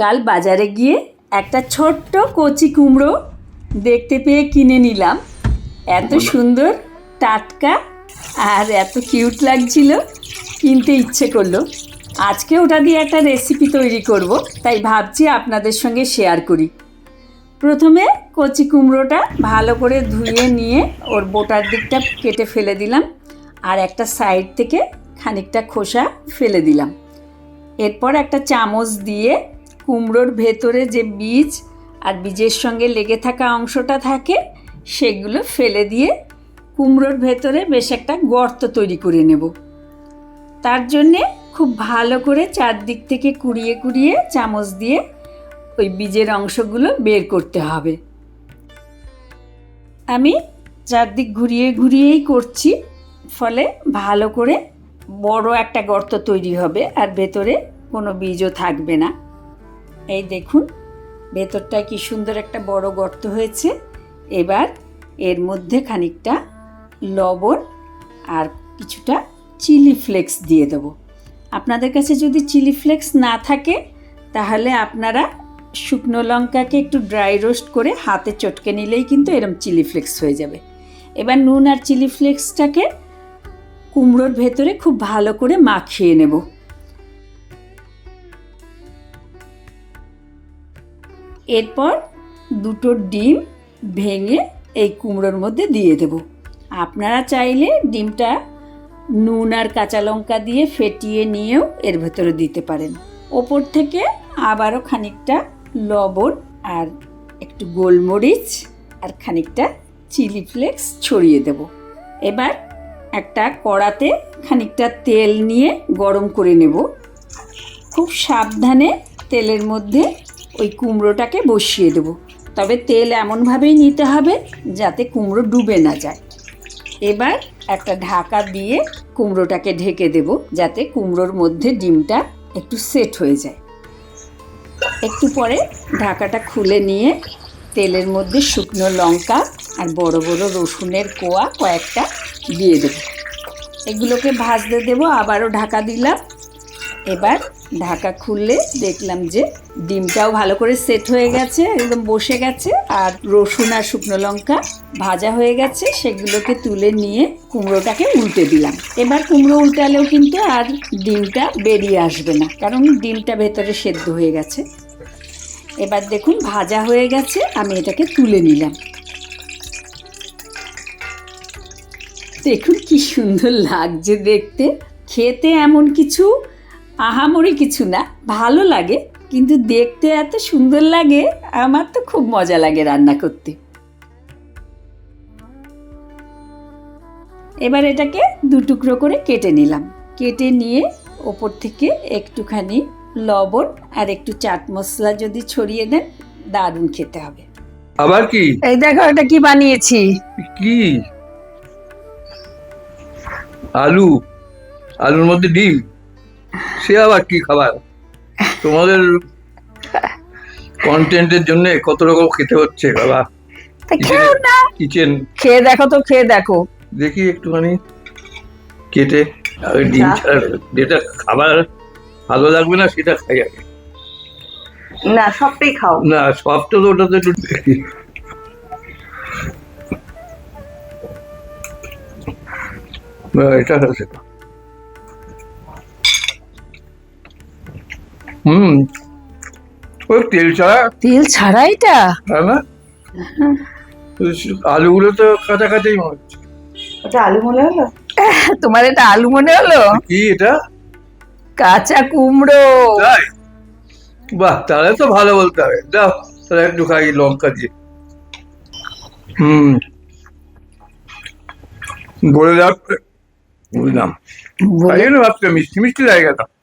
কাল বাজারে গিয়ে একটা ছোট্ট কচি কুমড়ো দেখতে পেয়ে কিনে নিলাম। এত সুন্দর টাটকা আর এত কিউট লাগছিল কিনতে ইচ্ছে করল। আজকে ওটা দিয়ে একটা রেসিপি তৈরি করব তাই ভাবছি আপনাদের সঙ্গে শেয়ার করি। প্রথমে কচি কুমড়োটা ভালো করে ধুয়ে নিয়ে ওর বোটার দিকটা কেটে ফেলে দিলাম আর একটা সাইড থেকে খানিকটা খোসা ফেলে দিলাম। এরপর একটা চামচ দিয়ে কুমড়োর ভেতরে যে বীজ আর বীজের সঙ্গে লেগে থাকা অংশটা থাকে, সেগুলো ফেলে দিয়ে কুমড়োর ভেতরে বেশ একটা গর্ত তৈরি করে নেব। তার জন্যে খুব ভালো করে চারদিক থেকে কুড়িয়ে কুড়িয়ে চামচ দিয়ে ওই বীজের অংশগুলো বের করতে হবে। আমি চারদিক ঘুরিয়ে ঘুরিয়েই করছি, ফলে ভালো করে বড় একটা গর্ত তৈরি হবে আর ভেতরে কোনো বীজও থাকবে না। এই দেখুন, ভেতরটায় কি সুন্দর একটা বড় গর্ত হয়েছে। এবার এর মধ্যে খানিকটা লবণ আর কিছুটা চিলি ফ্লেক্স দিয়ে দেবো। আপনাদের কাছে যদি চিলি ফ্লেক্স না থাকে, তাহলে আপনারা শুকনো লঙ্কাকে একটু ড্রাই রোস্ট করে হাতে চটকে নিলেই কিন্তু এরম চিলি ফ্লেক্স হয়ে যাবে। এবার নুন আর চিলি ফ্লেক্সটাকে কুমড়োর ভেতরে খুব ভালো করে মাখিয়ে নেব। এরপর দুটো ডিম ভেঙে এই কুমড়োর মধ্যে দিয়ে দেব। আপনারা চাইলে ডিমটা নুন আর কাঁচা লঙ্কা দিয়ে ফেটিয়ে নিয়েও এর ভেতরে দিতে পারেন। ওপর থেকে আবারও খানিকটা লবণ আর একটু গোলমরিচ আর খানিকটা চিলি ফ্লেক্স ছড়িয়ে দেব। এবার একটা কড়াতে খানিকটা তেল নিয়ে গরম করে নেব। খুব সাবধানে তেলের মধ্যে ওই কুমড়োটাকে বসিয়ে দেব। তবে তেল এমনভাবেই নিতে হবে যাতে কুমড়ো ডুবে না যায়। এবার একটা ঢাকা দিয়ে কুমড়োটাকে ঢেকে দেব যাতে কুমড়োর মধ্যে ডিমটা একটু সেট হয়ে যায়। একটু পরে ঢাকাটা খুলে নিয়ে তেলের মধ্যে শুকনো লঙ্কা আর বড় বড় রসুনের কোয়া কয়েকটা দিয়ে দেব। এগুলোকে ভাজতে দেবো, আবারও ঢাকা দিলাম। এবার ঢাকা খুললে দেখলাম যে ডিমটাও ভালো করে সেট হয়ে গেছে, একদম বসে গেছে। আর রসুন আর শুকনো লঙ্কা ভাজা হয়ে গেছে, সেগুলোকে তুলে নিয়ে কুমড়োটাকে উল্টে দিলাম। এবার কুমড়ো উল্টালেও কিন্তু আর ডিমটা বেরিয়ে আসবে না, কারণ ডিমটা ভেতরে সেদ্ধ হয়ে গেছে। এবার দেখুন ভাজা হয়ে গেছে, আমি এটাকে তুলে নিলাম। দেখুন কি সুন্দর লাগছে দেখতে। খেতে এমন কিছু আহামরি কিছু না ভালো লাগে কিন্তু দেখতে এত সুন্দর লাগে আমার তো খুব মজা লাগে রান্না করতে। এবার এটাকে দু টুকরো করে কেটে নিলাম। কেটে নিয়ে ওপর থেকে একটুখানি লবণ আর একটু চাট মশলা যদি ছড়িয়ে দেন দারুণ খেতে হবে। আবার কি? এই দেখো এটা কি বানিয়েছি। কি? আলু। আলুর মধ্যে ডিম? সে আবার কি খাবার? তোমাদের কন্টেন্টের জন্য কত রকম খেতে হচ্ছে বাবা। তা কিচেন খেয়ে দেখো তো খেয়ে দেখো। দেখি একটুখানি কেটে আগে ডিম ছাড়া যেটা খাবার ভালো লাগবে না সেটা খাই আগে। না সবটাই খাও। না সব তো ওটাতে একটু না, এটা হচ্ছে হুম। ওই তেল ছাড়া? তেল ছাড়া এটা? হয় না? আলুগুলো তো কাঁচা কাঁচাই মনে হচ্ছে। ওটা আলু মনে হলো? তোমার এটা আলু মনে হলো? কি এটা? কাঁচা কুমড়ো। তাই? বাহ তাহলে তো ভালো বলতে হবে। দাও তাহলে একটু খাই লঙ্কা দিয়ে। হুম। বলে দাও বুঝলাম তাই জন্য ভাবছিলাম মিষ্টি মিষ্টি লাগে না